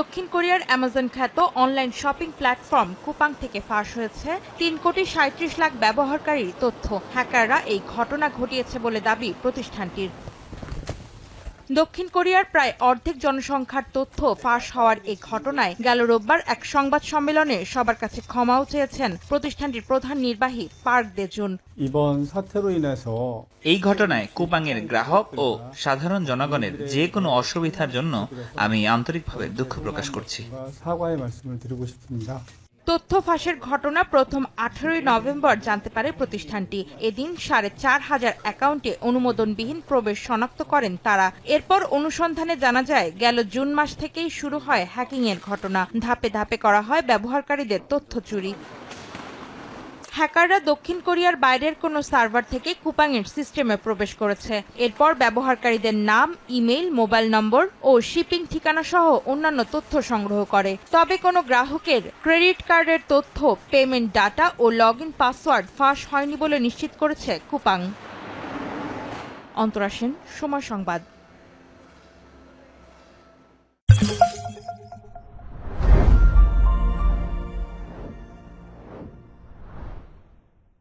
দক্ষিণ কোরিয়ার অ্যামাজন খ্যাত অনলাইন শপিং প্ল্যাটফর্ম কুপাং থেকে ফাঁস হয়েছে তিন কোটি সাঁত্রিশ লাখ ব্যবহারকারীর তথ্য। হ্যাকাররা এই ঘটনা ঘটিয়েছে বলে দাবি প্রতিষ্ঠানটির। দক্ষিণ কোরিয়ার প্রায় অর্ধেক জনসংখ্যার তথ্য ফাঁস হওয়ার এই ঘটনায় গেল রোববার এক সংবাদ সম্মেলনে সবার কাছে ক্ষমাও চেয়েছেন প্রতিষ্ঠানটির প্রধান নির্বাহী পার্ক দেজুন। এই ঘটনায় কুপাংয়ের গ্রাহক ও সাধারণ জনগণের যে কোনো অসুবিধার জন্য আমি আন্তরিকভাবে দুঃখ প্রকাশ করছি। তথ্য ফাঁসের ঘটনা প্রথম আঠারোই নভেম্বর জানতে পারে প্রতিষ্ঠানটি। এদিন সাড়ে চার হাজার অ্যাকাউন্টে অনুমোদনবিহীন প্রবেশ শনাক্ত করেন তারা। এরপর অনুসন্ধানে জানা যায়, গেল জুন মাস থেকেই শুরু হয় হ্যাকিংয়ের ঘটনা। ধাপে ধাপে করা হয় ব্যবহারকারীদের তথ্য চুরি। হ্যাকাররা দক্ষিণ কোরিয়ার বাইরের কোনো সার্ভার থেকে কুপাংয়ের সিস্টেমে প্রবেশ করেছে। এরপর ব্যবহারকারীদের নাম ইমেল মোবাইল নম্বর ও শিপিং ঠিকানা সহ অন্যান্য তথ্য সংগ্রহ করে। তবে কোনো গ্রাহকের ক্রেডিট কার্ডের তথ্য, পেমেন্ট ডাটা ও লগ ইন পাসওয়ার্ড ফাঁস হয়নি বলে নিশ্চিত করেছে কুপাং। অন্তরাসীন সময় সংবাদ।